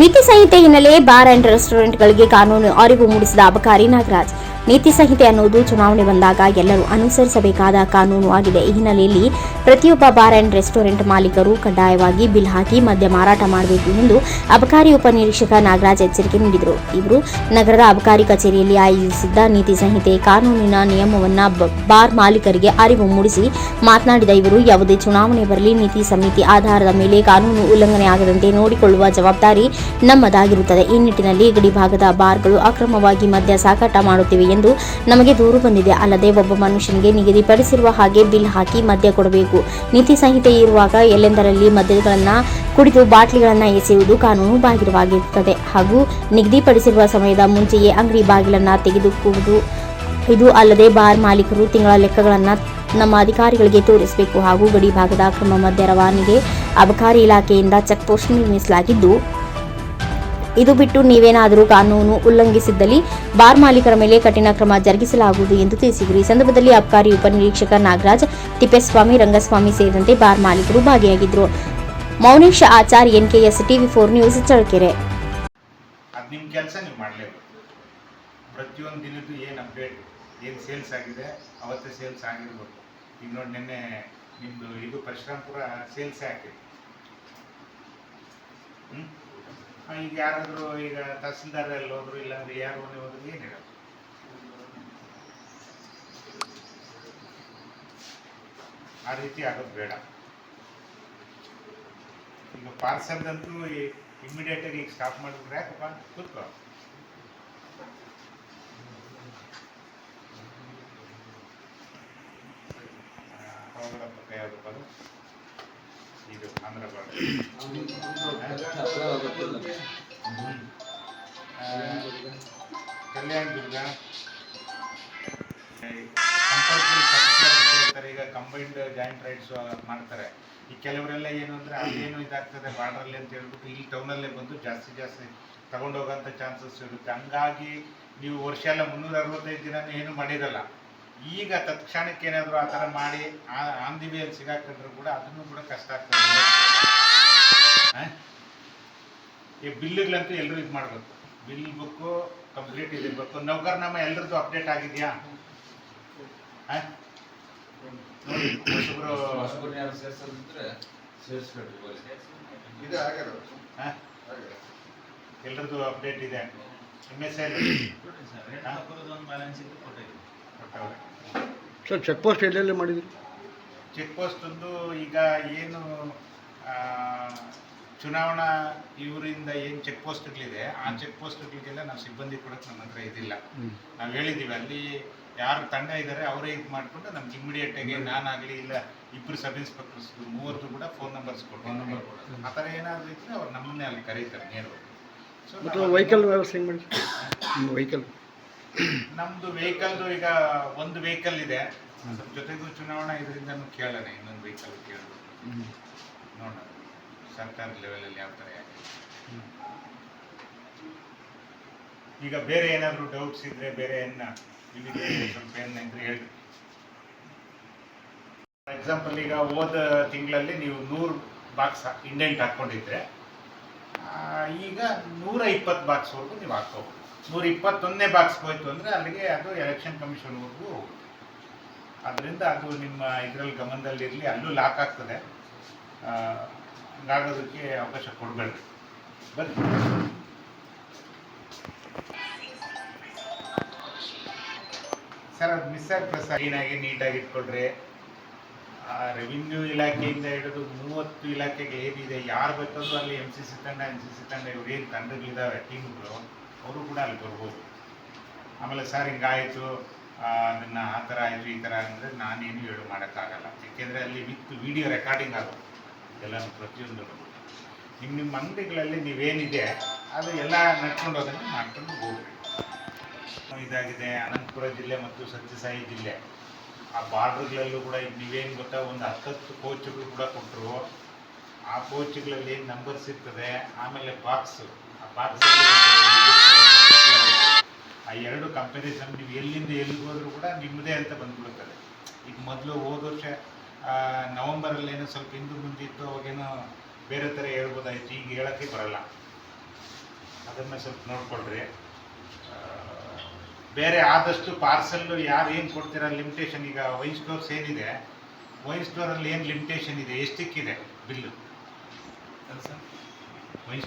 ನೀತಿ ಸಂಹಿತೆ ಹಿನ್ನೆಲೆ ಬಾರ್ ಅಂಡ್ ರೆಸ್ಟೋರೆಂಟ್ಗಳಿಗೆ ಕಾನೂನು ಅರಿವು ಮೂಡಿಸಿದ ಅಬಕಾರಿ ನಾಗರಾಜ್. ನೀತಿ ಸಂಹಿತೆ ಅನ್ನುವುದು ಚುನಾವಣೆ ಬಂದಾಗ ಎಲ್ಲರೂ ಅನುಸರಿಸಬೇಕಾದ ಕಾನೂನು ಆಗಿದೆ. ಈ ಹಿನ್ನೆಲೆಯಲ್ಲಿ ಪ್ರತಿಯೊಬ್ಬ ಬಾರ್ ಅಂಡ್ ರೆಸ್ಟೋರೆಂಟ್ ಮಾಲೀಕರು ಕಡ್ಡಾಯವಾಗಿ ಬಿಲ್ ಹಾಕಿ ಮದ್ಯ ಮಾರಾಟ ಮಾಡಬೇಕು ಎಂದು ಅಬಕಾರಿ ಉಪನಿರೀಕ್ಷಕ ನಾಗರಾಜ್ ಎಚ್ಚರಿಕೆ ನೀಡಿದರು. ಇವರು ನಗರದ ಅಬಕಾರಿ ಕಚೇರಿಯಲ್ಲಿ ಆಯೋಜಿಸಿದ್ದ ನೀತಿ ಸಂಹಿತೆ ಕಾನೂನಿನ ನಿಯಮವನ್ನ ಬಾರ್ ಮಾಲೀಕರಿಗೆ ಅರಿವು ಮೂಡಿಸಿ ಮಾತನಾಡಿದ ಇವರು, ಯಾವುದೇ ಚುನಾವಣೆ ಬರಲಿ, ನೀತಿ ಸಮಿತಿ ಆಧಾರದ ಮೇಲೆ ಕಾನೂನು ಉಲ್ಲಂಘನೆ ಆಗದಂತೆ ನೋಡಿಕೊಳ್ಳುವ ಜವಾಬ್ದಾರಿ ನಮ್ಮದಾಗಿರುತ್ತದೆ. ಈ ನಿಟ್ಟಿನಲ್ಲಿ ಗಡಿಭಾಗದ ಬಾರ್ಗಳು ಅಕ್ರಮವಾಗಿ ಮದ್ಯ ಸಾಗಾಟ ಮಾಡುತ್ತಿವೆ ಎಂದು ನಮಗೆ ದೂರು ಬಂದಿದೆ. ಅಲ್ಲದೆ ಒಬ್ಬ ಮನುಷ್ಯನಿಗೆ ನಿಗದಿಪಡಿಸಿರುವ ಹಾಗೆ ಬಿಲ್ ಹಾಕಿ ಮದ್ಯ ಕೊಡಬೇಕು. ನೀತಿ ಸಂಹಿತೆ ಇರುವಾಗ ಎಲ್ಲೆಂದರಲ್ಲಿ ಮದ್ಯಗಳನ್ನು ಕುಡಿದು ಬಾಟ್ಲಿಗಳನ್ನು ಎಸೆಯುವುದು ಕಾನೂನು ಬಾಹಿರವಾಗಿರುತ್ತದೆ. ಹಾಗೂ ನಿಗದಿಪಡಿಸಿರುವ ಸಮಯದ ಮುಂಚೆಯೇ ಅಂಗಡಿ ಬಾಗಿಲನ್ನು ತೆಗೆದುಕೊಳ್ಳುವುದು ಇದು ಅಲ್ಲದೆ ಬಾರ್ ಮಾಲೀಕರು ತಿಂಗಳ ಲೆಕ್ಕಗಳನ್ನು ನಮ್ಮ ಅಧಿಕಾರಿಗಳಿಗೆ ತೋರಿಸಬೇಕು. ಹಾಗೂ ಗಡಿ ಭಾಗದ ಅಕ್ರಮ ಮದ್ಯ ರವಾನೆಗೆ ಅಬಕಾರಿ ಇಲಾಖೆಯಿಂದ ಚೆಕ್ ಪೋಸ್ಟ್ ನಿರ್ಮಿಸಲಾಗಿದ್ದು ಇದು ಬಿಟ್ಟು ನೀವೇನಾದರೂ ಕಾನೂನು ಉಲ್ಲಂಘಿಸಿದ್ದಲ್ಲಿ ಬಾರ್ ಮಾಲೀಕರ ಮೇಲೆ ಕಠಿಣ ಕ್ರಮ ಜರುಗಿಸಲಾಗುವುದು ಎಂದು ತಿಳಿಸಿದರು. ಈ ಸಂದರ್ಭದಲ್ಲಿ ಅಬಕಾರಿ ಉಪನಿರೀಕ್ಷಕ ನಾಗರಾಜ್, ತಿಪ್ಪೇಸ್ವಾಮಿ, ರಂಗಸ್ವಾಮಿ ಸೇರಿದಂತೆ ಬಾರ್ ಮಾಲೀಕರು ಭಾಗಿಯಾಗಿದ್ದರು. Mounesh Achar, NKS, TV four news Chalakere ಈಗ ನೋಡಿ ನಿನ್ನೆ ನಿಮ್ಮದು ಇದು ಪರಶುರಾಮ್ಪುರ ಸೇಲ್ಸೇ ಹಾಕಿದೆ ಹ್ಞೂ ಈಗ ಯಾರಾದರೂ ಈಗ ತಹಸೀಲ್ದಾರ್ ಎಲ್ಲಿ ಹೋದ್ರು, ಇಲ್ಲಾಂದ್ರೆ ಯಾರು ಹೋದ್ರು ಏನು ಹೇಳೋದು? ಆ ರೀತಿ ಆಗೋದು ಬೇಡ. ಈಗ ಪಾರ್ಸಲ್ದಂತೂ ಇಮಿಡಿಯೇಟ್ ಆಗಿ ಈಗ ಸ್ಟಾಪ್ ಮಾಡಿದ್ರೆ ಯಾಕಪ್ಪ? ಕೂತ್ಕೋ. ಹೋಗಪ್ಪ ಕೈ ಆಂಧ್ರ ಕಲ್ಯಾಣ ದುರ್ಗ ಕಂಪಲ್ಸರಿ ಇರ್ತಾರೆ ಈಗ ಕಂಬೈನ್ಡ್ ಜಾಯಿಂಟ್ ರೈಡ್ಸ್ ಮಾಡ್ತಾರೆ. ಈ ಕೆಲವರೆಲ್ಲ ಏನು ಅಂದ್ರೆ ಅಲ್ಲೇನು ಇದಾಗ್ತದೆ ಬಾರ್ಡ್ರಲ್ಲಿ ಅಂತ ಹೇಳ್ಬಿಟ್ಟು ಇಲ್ಲಿ ಟೌನಲ್ಲೇ ಬಂದು ಜಾಸ್ತಿ ಜಾಸ್ತಿ ತಗೊಂಡೋಗೋಂಥ ಚಾನ್ಸಸ್ ಇರುತ್ತೆ. ಹಂಗಾಗಿ ನೀವು ವರ್ಷ ಎಲ್ಲ ಮುನ್ನೂರ ಅರವತ್ತೈದು ದಿನ ಏನು ಮಾಡಿರಲ್ಲ. ಈಗ ತತ್ಕ್ಷಣಕ್ಕೆ ಏನಾದರೂ ಆ ಥರ ಮಾಡಿ ಆನ್ ದಿ ವೇಯಲ್ಲಿ ಸಿಗಾಕೊಂಡ್ರು ಕೂಡ ಅದನ್ನು ಕೂಡ ಕಷ್ಟ ಆಗ್ತದೆ? ಈ ಬಿಲ್ಗಳಂತೂ ಎಲ್ಲರೂ ಇದು ಮಾಡಬೇಕು. ಬಿಲ್ ಬುಕ್ಕು ಕಂಪ್ಲೀಟ್ ಇರಬೇಕು ನೌಕರ್ ನಮ್ಮ ಎಲ್ಲರದ್ದು ಅಪ್ಡೇಟ್ ಆಗಿದೆಯಾ? ಎಲ್ಲರದ್ದು ಅಪ್ಡೇಟ್ ಇದೆ. M S L sir check post ಎಲ್ಲೆಲ್ಲಿ ಮಾಡಿದ್ರಿ? ಚೆಕ್ ಪೋಸ್ಟ್ ಒಂದು ಈಗ ಏನು ಆ, ಚುನಾವಣಾ ಇವರಿಂದ ಏನು ಚೆಕ್ ಪೋಸ್ಟ್ಗಳಿದೆ ಆ ಚೆಕ್ ಪೋಸ್ಟ್ಗಳಿಗೆಲ್ಲ ನಾವು ಸಿಬ್ಬಂದಿ ಕೊಡೋಕೆ ನಮ್ಮ ಹತ್ರ ಇದಿಲ್ಲ. ನಾವು ಹೇಳಿದ್ದೀವಿ ಅಲ್ಲಿ ಯಾರು ತಂಡ ಇದ್ದಾರೆ ಅವರೇ ಇದು ಮಾಡಿಕೊಂಡು ನಮ್ಗೆ ಇಮಿಡಿಯೇಟ್ ಆಗಿ ನಾನಾಗಲಿ ಇಲ್ಲ ಇಬ್ಬರು ಸಬ್ ಇನ್ಸ್ಪೆಕ್ಟರ್ಸ್ ಮೂವರ್ದು ಕೂಡ ಫೋನ್ ನಂಬರ್ಸ್ ಫೋನ್ ಕೊಟ್ಟು ನಂಬರ್ ಕೊಡೋದು. ಆ ಥರ ಏನಾದರೂ ಇದ್ರೆ ಅವ್ರು ನಮ್ಮನ್ನೇ ಅಲ್ಲಿ ಕರೀತಾರೆ ನೇರವಾಗಿ. ಸೊ ಮತ್ತು ವೆಹಿಕಲ್ ವ್ಯವಸ್ಥೆ ಹೆಂಗೆ ಮಾಡಿ ನಿಮ್ಮ ವೆಹಿಕಲ್ ನಮ್ಮದು ವೆಹಿಕಲ್ದು ಈಗ ಒಂದು ವೆಹಿಕಲ್ ಇದೆ. ಅದ್ರ ಜೊತೆಗೂ ಚುನಾವಣಾ ಇದರಿಂದ ಕೇಳೋಣ ಇನ್ನೊಂದು ವೆಹಿಕಲ್ ಕೇಳಬೇಕು ನೋಡೋಣ. ಸರ್ಕಾರದ ಲೆವೆಲಲ್ಲಿ ಯಾವ ಥರ ಯಾಕೆ? ಈಗ ಬೇರೆ ಏನಾದರೂ ಡೌಟ್ಸ್ ಇದ್ರೆ ಬೇರೆ ಏನ ನಿಮಗೆ ಸ್ವಲ್ಪ ಏನಿದ್ರೆ ಹೇಳಿ ಫಾರ್ ಎಕ್ಸಾಂಪಲ್ ಈಗ ಹೋದ ತಿಂಗಳಲ್ಲಿ ನೀವು ನೂರು ಬಾಕ್ಸ್ ಇಂಡೆಂಟ್ ಹಾಕೊಂಡಿದ್ರೆ ಈಗ ನೂರ ಇಪ್ಪತ್ತು ಬಾಕ್ಸ್ವರೆಗೂ ನೀವು ಹಾಕ್ಕೋಬೋದು. ನೂರ ಇಪ್ಪತ್ತೊಂದನೇ ಬಾಕ್ಸ್ ಹೋಯ್ತು ಅಂದರೆ ಅಲ್ಲಿಗೆ ಅದು ಎಲೆಕ್ಷನ್ ಕಮಿಷನ್ವರೆಗೂ ಹೋಗುತ್ತೆ ಅದರಿಂದ ಅದು ನಿಮ್ಮ ಇದರಲ್ಲಿ ಗಮನದಲ್ಲಿರಲಿ ಅಲ್ಲೂ ಲಾಕ್ ಆಗ್ತದೆ. ಹಂಗಾಗೋದಕ್ಕೆ ಅವಕಾಶ ಕೊಡಬೇಡ. ಬನ್ನಿ. ಸರ್, ಅದು ಮಿಸ್ ಆಗ್ತದೆ ಸರ್ ಕ್ಲೀನಾಗಿ ನೀಟಾಗಿ ಆ ರೆವಿನ್ಯೂ ಇಲಾಖೆಯಿಂದ ಹಿಡಿದು ಮೂವತ್ತು ಇಲಾಖೆಗೆ ಏನಿದೆ, ಯಾರು ಬೇಕಾದ್ರೂ ಅಲ್ಲಿ ಎಂ ಸಿ ಸಿ ತಂಡ ಎಂ ಸಿ ಸಿ ತಂಡ ಇವ್ರೇನು ತಂಡಗಳಿದ್ದಾವೆ ಟೀಮ್ಗಳು ಅವರು ಕೂಡ ಅಲ್ಲಿ ಬರ್ಬೋದು. ಆಮೇಲೆ ಸರ್ ಹಿಂಗಾಯಿತು ಅದನ್ನ ಆ ಥರ ಆಯಿತು, ಈ ಥರ ಅಂದರೆ ನಾನೇನು ಹೇಳು ಮಾಡೋಕ್ಕಾಗಲ್ಲ. ಏಕೆಂದರೆ ಅಲ್ಲಿ ವಿತ್ ವಿಡಿಯೋ ರೆಕಾರ್ಡಿಂಗ್ ಆಗುತ್ತೆ ಎಲ್ಲ ಪ್ರತಿಯೊಂದು ನಿಮ್ಮ ನಿಮ್ಮ ಅಂಗಡಿಗಳಲ್ಲಿ ನೀವೇನಿದೆ, ಅದು ಎಲ್ಲ ನಡ್ಕೊಂಡು ಹೋದನ್ನು ಮಾಡ್ಕೊಂಡು ಹೋಗ್ಬೇಕು ಇದಾಗಿದೆ, ಅನಂತಪುರ ಜಿಲ್ಲೆ ಮತ್ತು ಸತ್ಯಸಾಯಿ ಜಿಲ್ಲೆ. ಆ ಬಾರ್ಡ್ರ್ಗಳಲ್ಲೂ ಕೂಡ ನೀವೇನು ಗೊತ್ತಾ, ಒಂದು ಹತ್ತತ್ತು ಕೋಚ್ಗಳು ಕೂಡ ಕೊಟ್ಟರು ಆ ಕೋಚ್ಗಳಲ್ಲಿ ನಂಬರ್ಸ್ ಇರ್ತದೆ ಆಮೇಲೆ ಬಾಕ್ಸ್ ಆ ಆ ಎರಡು ಕಂಪ್ಯಾರಿಸನ್ ನೀವು ಎಲ್ಲಿಂದ ಎಲ್ಲಿಗೆ ಹೋದರೂ ಕೂಡ ನಿಮ್ಮದೇ ಅಂತ ಬಂದ್ಬಿಡುತ್ತದೆ. ಈಗ ಮೊದಲು ಹೋದ ವರ್ಷ ನವಂಬರಲ್ಲಿ ಏನೋ ಸ್ವಲ್ಪ ಹಿಂದೆ ಮುಂದಿತ್ತು ಅವಾಗೇನೋ ಬೇರೆ ಥರ ಹೇಳ್ಬೋದಾಯ್ತು ಈಗ ಹೇಳೋಕ್ಕೆ ಬರಲ್ಲ. ಅದನ್ನು ಸ್ವಲ್ಪ ನೋಡ್ಕೊಳ್ರಿ. ಬೇರೆ ಆದಷ್ಟು ಪಾರ್ಸಲ್ಲು ಯಾರು ಏನು ಕೊಡ್ತೀರ ಲಿಮಿಟೇಷನ್ ಈಗ ವೈನ್ ಸ್ಟೋರ್ಸ್ ಏನಿದೆ ವೈನ್ ಸ್ಟೋರಲ್ಲಿ ಏನು ಲಿಮಿಟೇಷನ್ ಇದೆ ಎಷ್ಟಕ್ಕಿದೆ ಬಿಲ್ಲು? ಸರ್. ವೈನ್